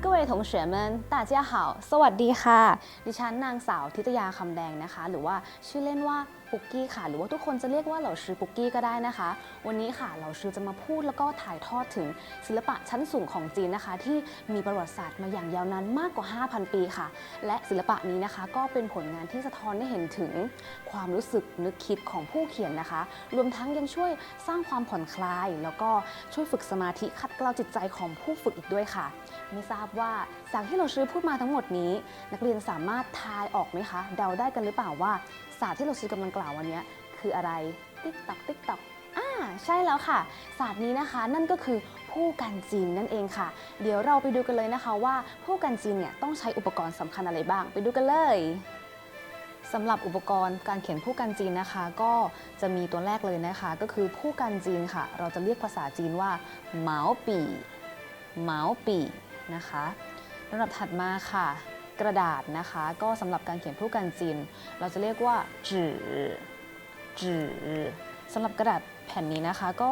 各位同学们大家好สวัสดีค่ะ ดิฉันนางสาวทิตยาคำแดงนะคะ หรือว่าชื่อเล่นว่า ปุกกี้ค่ะ หรือว่าทุกคนจะเรียกว่าเหล่าชื่อปุกกี้ก็ได้นะคะ วันนี้ค่ะเหล่าชื่อจะมาพูดแล้วก็ถ่ายทอดถึงศิลปะชั้นสูงของจีนนะคะ ที่มีประวัติศาสตร์มาอย่างยาวนานมากกว่า 5,000 ปีค่ะ และศิลปะนี้นะคะก็เป็นผลงานที่สะท้อนให้เห็นถึงความรู้สึกนึกคิดของผู้เขียนนะคะ รวมทั้งยังช่วยสร้างความผ่อนคลาย แล้วก็ช่วยฝึกสมาธิขัดเกลาจิตใจของผู้ฝึกอีกด้วยค่ะ ไม่ทราบว่าจากที่เราซื้อพูดมาทั้งหมดนี้ นักเรียนสามารถทายออกไหมคะ เดาได้กันหรือเปล่าว่าศาสตร์ที่เราซื้อกำลังล่าววันนี้คืออะไรติ๊กตักติ๊กตักอ่าใช่แล้วค่ะ ศาสตร์นี้นะคะนั่นก็คือผู้กันจีนนั่นเองค่ะ เดี๋ยวเราไปดูกันเลยนะคะว่าผู้กันจีนเนี่ยต้องใช้อุปกรณ์สำคัญอะไรบ้าง ไปดูกันเลยสำหรับอุปกรณ์การเขียนผู้กันจีนนะคะ ก็จะมีตัวแรกเลยนะคะ ก็คือผู้กันจีนค่ะ เราจะเรียกภาษาจีนว่าเหมาปี่เหมาปี่นะคะลำดับถัดมาค่ะ กระดาษนะคะ ก็สำหรับการเขียนผู้กันจีน เราจะเรียกว่าจื่อจื่อสำหรับกระดาษแผ่นนี้นะคะ ก็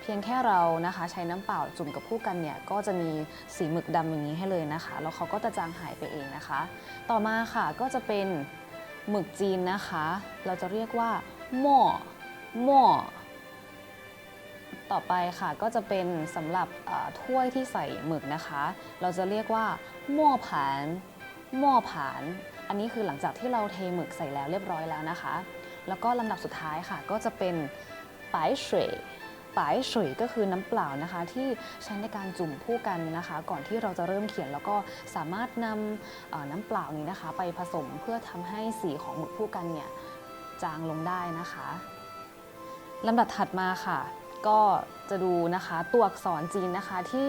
เพียงแค่เรานะคะ ใช้น้ำเปล่าจุ่มกับผู้กันเนี่ยก็จะมีสีหมึกดำอย่างนี้ให้เลยนะคะแล้วเขาก็จะจางหายไปเองนะคะ ต่อมาค่ะก็จะเป็นหมึกจีนนะคะ เราจะเรียกว่าหม้อหม้อต่อไปค่ะก็จะเป็นสำหรับถ้วยที่ใส่หมึกนะคะ เราจะเรียกว่าหม้อผาน หม้อผาน อันนี้คือหลังจากที่เราเทหมึกใส่แล้วเรียบร้อยแล้วนะคะ แล้วก็ลำดับสุดท้ายค่ะ ก็จะเป็นปายสวยปายสวยก็คือน้ำเปล่านะคะ ที่ใช้ในการจุ่มผู้กันนะคะ ก่อนที่เราจะเริ่มเขียนแล้วก็สามารถนำน้ำเปล่านี้นะคะ ไปผสมเพื่อทำให้สีของหมึกผู้กันเนี่ยจางลงได้นะคะลำดับถัดมาค่ะ ก็จะดูนะคะตัวอักษรจีนนะคะที่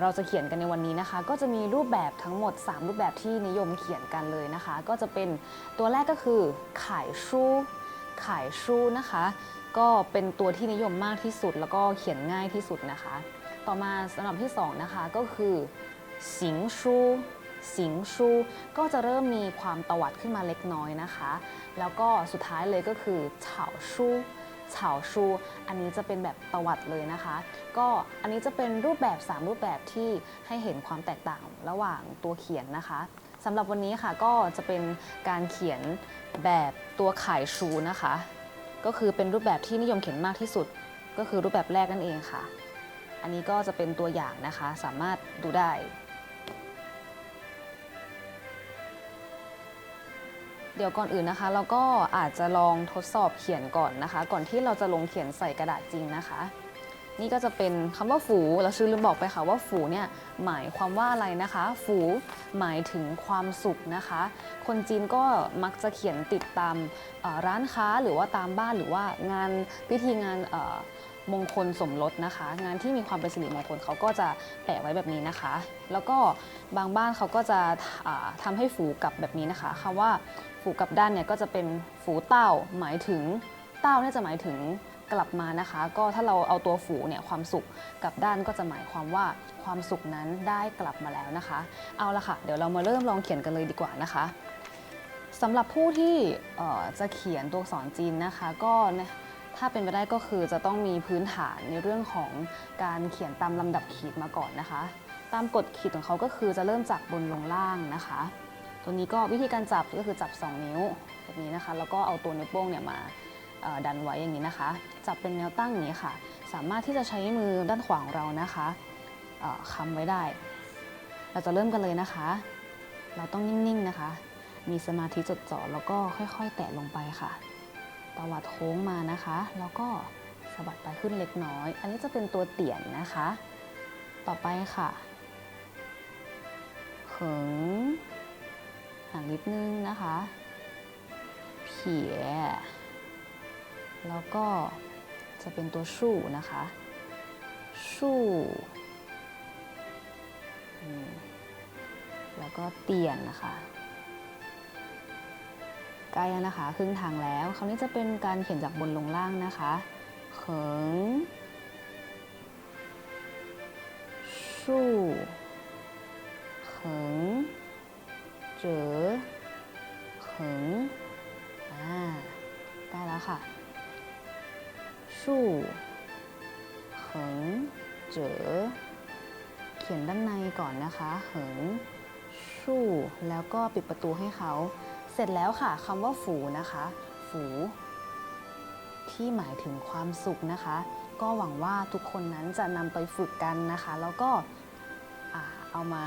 เราจะเขียนกันในวันนี้นะคะ ก็จะมีรูปแบบทั้งหมด 3 รูปแบบที่นิยมเขียนกันเลยนะคะ ก็จะเป็นตัวแรกก็คือขายชู้ขายชู้นะคะ ก็เป็นตัวที่นิยมมากที่สุด แล้วก็เขียนง่ายที่สุดนะคะ ต่อมาสำหรับที่สองนะคะก็คือสิงชู้สิงชูก็จะเริ่มมีความตวัดขึ้นมาเล็กน้อยนะคะ แล้วก็สุดท้ายเลยก็คือเฉาชู้ เฉาชู อันนี้จะเป็นแบบตวัดเลยนะคะ ก็อันนี้จะเป็นรูปแบบ 3 รูปแบบที่ให้เห็นความแตกต่างระหว่างตัวเขียนนะคะสำหรับวันนี้ค่ะก็จะเป็นการเขียนแบบตัวขายชูนะคะ ก็คือเป็นรูปแบบที่นิยมเขียนมากที่สุด ก็คือรูปแบบแรกนั่นเองค่ะ อันนี้ก็จะเป็นตัวอย่างนะคะสามารถดูได้ เดี๋ยวก่อนอื่นนะคะ เราก็อาจจะลองทดสอบเขียนก่อนนะคะ ก่อนที่เราจะลงเขียนใส่กระดาษจริงนะคะ นี่ก็จะเป็นคำว่าฝูเราชื่อลืมบอกไปค่ะว่าฝูเนี่ยหมายความว่าอะไรนะคะ ฝูหมายถึงความสุขนะคะ คนจีนก็มักจะเขียนติดตามร้านค้าหรือว่าตามบ้านหรือว่างานพิธีงานอ มงคลสมรสนะคะ งานที่มีความเป็นสิริมงคลเขาก็จะแปะไว้แบบนี้นะคะ แล้วก็บางบ้านเขาก็จะอ่าทำให้ฝูกลับแบบนี้นะคะคำว่าฝูกลับด้านเนี่ยก็จะเป็นฝูเต้าหมายถึงเต้าเนี่ยจะหมายถึงกลับมานะคะ ก็ถ้าเราเอาตัวฝูเนี่ยความสุขกลับด้านก็จะหมายความว่าความสุขนั้นได้กลับมาแล้วนะคะ เอาละค่ะ เดี๋ยวเรามาเริ่มลองเขียนกันเลยดีกว่านะคะสำหรับผู้ที่จะเขียนตัวอักษรจีนนะคะ ก็ ถ้าเป็นไปได้ก็คือจะต้องมีพื้นฐานในเรื่องของการเขียนตามลำดับขีดมาก่อนนะคะ ตามกฎขีดของเขาก็คือจะเริ่มจากบนลงล่างนะคะ ตัวนี้ก็วิธีการจับก็คือจับ 2 นิ้วแบบนี้นะคะ แล้วก็เอาตัวนิ้วโป้งเนี่ยมาดันไว้อย่างนี้นะคะ จับเป็นแนวตั้งอย่างนี้ค่ะ สามารถที่จะใช้มือด้านขวาของเรานะคะค้ำไว้ได้ เราจะเริ่มกันเลยนะคะ เราต้องนิ่งๆนะคะ มีสมาธิจดจ่อแล้วก็ค่อยๆ แตะลงไปค่ะ ตวัดโค้งมานะคะ แล้วก็สะบัดไปขึ้นเล็กน้อย อันนี้จะเป็นตัวเตี่ยนนะคะ ต่อไปค่ะเขิงห่างนิดนึงนะคะเผียแล้วก็จะเป็นตัวชู่นะคะชู่แล้วก็เตียนนะคะ ใกล้แล้วนะคะ ครึ่งทางแล้ว คราวนี้จะเป็นการเขียนจากบนลงล่างนะคะเขิงชู่เขิงเจอเขิงอ่าได้แล้วค่ะชู่เขิงเจอเขียนด้านในก่อนนะคะเหิงชู่แล้วก็ปิดประตูให้เขา เสร็จแล้วค่ะคำว่าฝูนะคะ ฝู ที่หมายถึงความสุขนะคะ ก็หวังว่าทุกคนนั้นจะนำไปฝึกกันนะคะ แล้วก็เอามา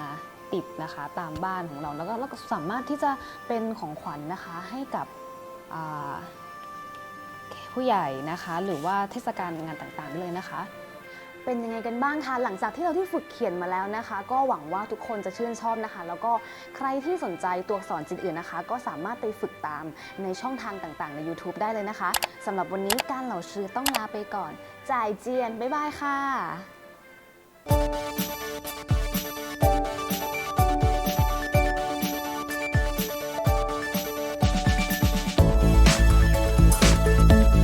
ติดนะคะตามบ้านของเราแล้วก็แล้วก็สามารถที่จะเป็นของขวัญนะคะให้กับผู้ใหญ่นะคะ หรือว่าเทศกาลงานต่างๆได้เลยนะคะ เป็นยังไงกันบ้างคะหลังจากที่เราที่ฝึกเขียนมาแล้วนะคะ ก็หวังว่าทุกคนจะชื่นชอบนะคะ แล้วก็ใครที่สนใจตัวอักษรจีนอื่นนะคะ ก็สามารถไปฝึกตามในช่องทางต่างๆ ใน YouTube ได้เลยนะคะสำหรับวันนี้การเหล่าชื่อต้องลาไปก่อน จ่ายเจียน บ๊ายบายค่ะ